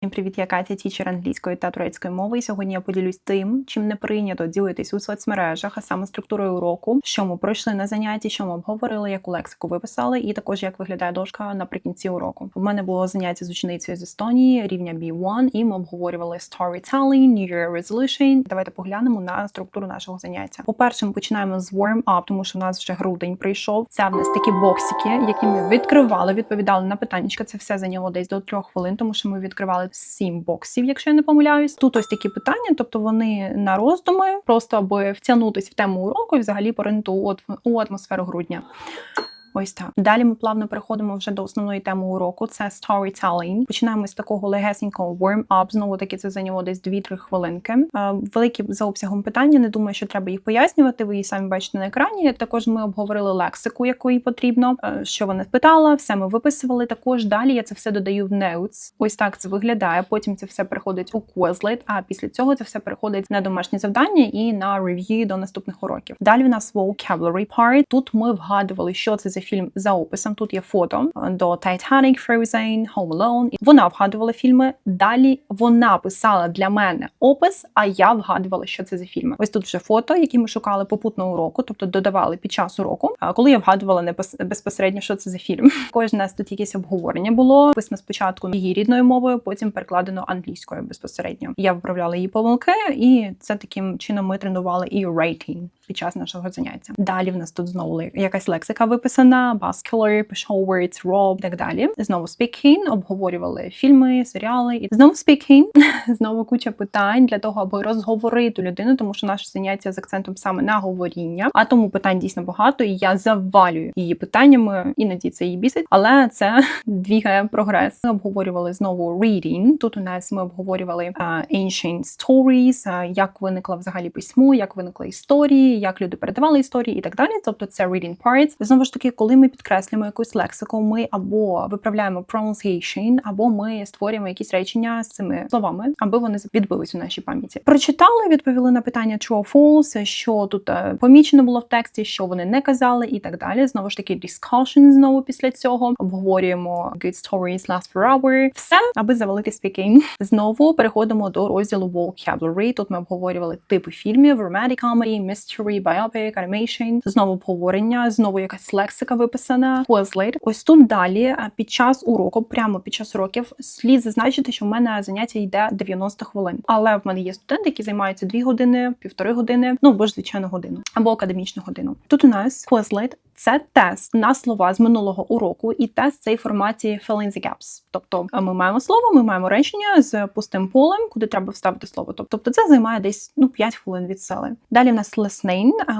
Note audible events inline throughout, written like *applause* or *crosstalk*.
Всім привіт, я Катя, тічер англійської та турецької мови. І сьогодні я поділюсь тим, чим не прийнято ділитись у соцмережах, а саме структурою уроку, що ми пройшли на занятті, що ми обговорили, яку лексику виписали, і також як виглядає дошка наприкінці уроку. У мене було заняття з ученицею з Естонії, рівня B1, і ми обговорювали storytelling, New Year Resolution. Давайте поглянемо на структуру нашого заняття. По перше, ми починаємо з warm up, тому що у нас вже грудень прийшов. Це в нас такі боксики, які ми відкривали, відповідали на питання. Це все зайняло десь до трьох хвилин, тому що ми відкривали сім боксів, якщо я не помиляюсь. Тут ось такі питання, тобто вони на роздуми, просто аби втягнутись в тему уроку і взагалі поринути у атмосферу грудня. Ось так. Далі ми плавно переходимо вже до основної теми уроку. Це storytelling. Починаємо з такого легесенького warm-up. Знову таки це зайняло десь 2-3 хвилинки. Е, Великі за обсягом питання. Не думаю, що треба їх пояснювати. Ви її самі бачите на екрані. Також ми обговорили лексику, яку їй потрібно, е, що вона спитала. Все ми виписували. Також далі я це все додаю в notes. Ось так це виглядає. Потім це все переходить у Quizlet, а після цього це все переходить на домашні завдання і на рев'ю до наступних уроків. Далі в нас vocabulary part. Тут ми вгадували, що це за фільм за описом. Тут є фото е, до Titanic, Frozen, Home Alone. Вона вгадувала фільми. Далі вона писала для мене опис, а я вгадувала, що це за фільми. Ось тут вже фото, які ми шукали попутно уроку, тобто додавали під час уроку. А коли я вгадувала не пос- безпосередньо, що це за фільм. *laughs* Нас тут якесь обговорення було. Писано спочатку її рідною мовою, потім перекладено англійською безпосередньо. Я виправляла її помилки, і це таким чином ми тренували і рейтинг під час нашого заняття. Далі в нас тут знову якась лексика виписана: bascular, show words, rob, і так далі. Знову speaking, обговорювали фільми, серіали. І знову speaking, *laughs* знову куча питань для того, аби розговорити людину, тому що наше заняття з акцентом саме на говоріння. А тому питань дійсно багато, і я завалюю її питаннями. Іноді це її бісить, але це *laughs* двігає прогрес. Ми обговорювали знову reading. Тут у нас ми обговорювали а, ancient stories, а, як виникла взагалі письмо, як виникла історії, як люди передавали історії і так далі. Тобто це reading parts. Знову ж таки, коли ми підкреслюємо якусь лексику, ми або виправляємо pronunciation, або ми створюємо якісь речення з цими словами, аби вони відбились у нашій пам'яті. Прочитали, відповіли на питання true false, що тут е, помічено було в тексті, що вони не казали, і так далі. Знову ж таки, discussion знову після цього обговорюємо good stories last forever. Все, аби завалити speaking. Знову переходимо до розділу vocabulary. Тут ми обговорювали типи фільмів: romantic comedy, mystery, biopic, animation. Знову поворення, знову якась лексика виписана. Quizlet. Ось тут далі під час уроку, прямо під час уроків, слід зазначити, що в мене заняття йде 90 хвилин. Але в мене є студенти, які займаються 2 години, півтори години, ну або ж звичайно годину, або академічну годину. Тут у нас Quizlet – це тест на слова з минулого уроку, і тест цей форматі fill in the gaps. Тобто е, ми маємо слово, ми маємо речення з пустим полем, куди треба вставити слово. Тобто це займає десь ну 5 хвилин від сили. Далі в нас. Е,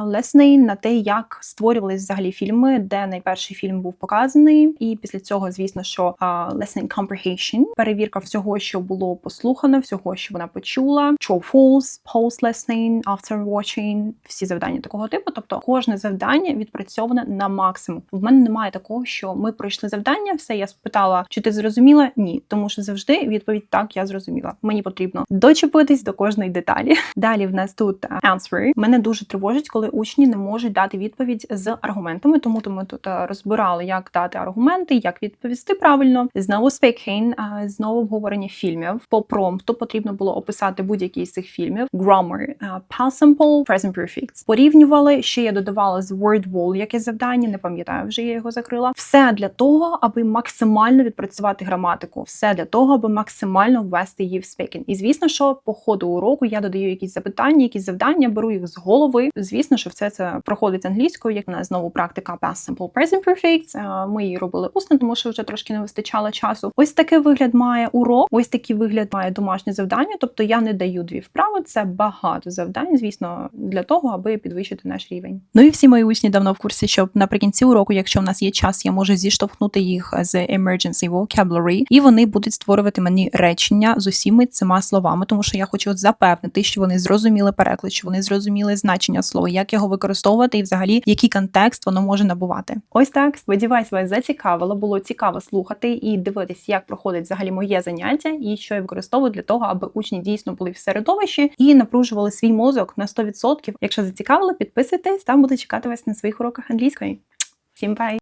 Listening на те, як створювались взагалі фільми, де найперший фільм був показаний, і після цього, звісно, що е, listening comprehension, перевірка всього, що було послухано, всього, що вона почула, true false, post listening, after watching, всі завдання такого типу. Тобто кожне завдання відпрацьоване на максимум. В мене немає такого, що ми пройшли завдання, все я спитала, чи ти зрозуміла? Ні, тому що завжди відповідь так, я зрозуміла. Мені потрібно дочепитись до кожної деталі. *laughs* Далі в нас тут е, answer. Мене дуже тривожить, коли учні не можуть дати відповідь з аргументами. Тому то ми тут е, розбирали, як дати аргументи, як відповісти правильно. Знову speaking, знову обговорення фільмів. По промпту потрібно було описати будь-який з цих фільмів. Grammar, е, past simple, present perfect. Порівнювали. Ще я додавала з word wall якесь завдання. Не пам'ятаю, вже я його закрила. Все для того, аби максимально відпрацювати граматику. Все для того, аби максимально ввести її в speaking. І звісно, що по ходу уроку я додаю якісь запитання, якісь завдання, беру їх з голови. Звісно, що все це проходить англійською. Як у нас знову практика past simple, present perfect. Е, Ми її робили усно, тому що вже трошки не вистачало часу. Ось такий вигляд має урок. Ось такий вигляд має домашнє завдання. Тобто я не даю дві вправи. Це багато завдань, звісно, для того, аби підвищити наш рівень. Ну і всі мої учні давно в курсі, що наприкінці уроку, якщо в нас є час, я можу зіштовхнути їх з emergency vocabulary, і вони будуть створювати мені речення з усіми цими словами, тому що я хочу запевнити, що вони зрозуміли переклад, що вони зрозуміли значення слова, як його використовувати, і взагалі який контекст воно може набувати. Ось так. Сподіваюсь, вас зацікавило. Було цікаво слухати і дивитись, як проходить взагалі моє заняття, і що я використовую для того, аби учні дійсно були в середовищі і напружували свій мозок на 100%. Якщо зацікавило, підписуйтесь, там буду чекати вас на своїх уроках англійської. Всім бай!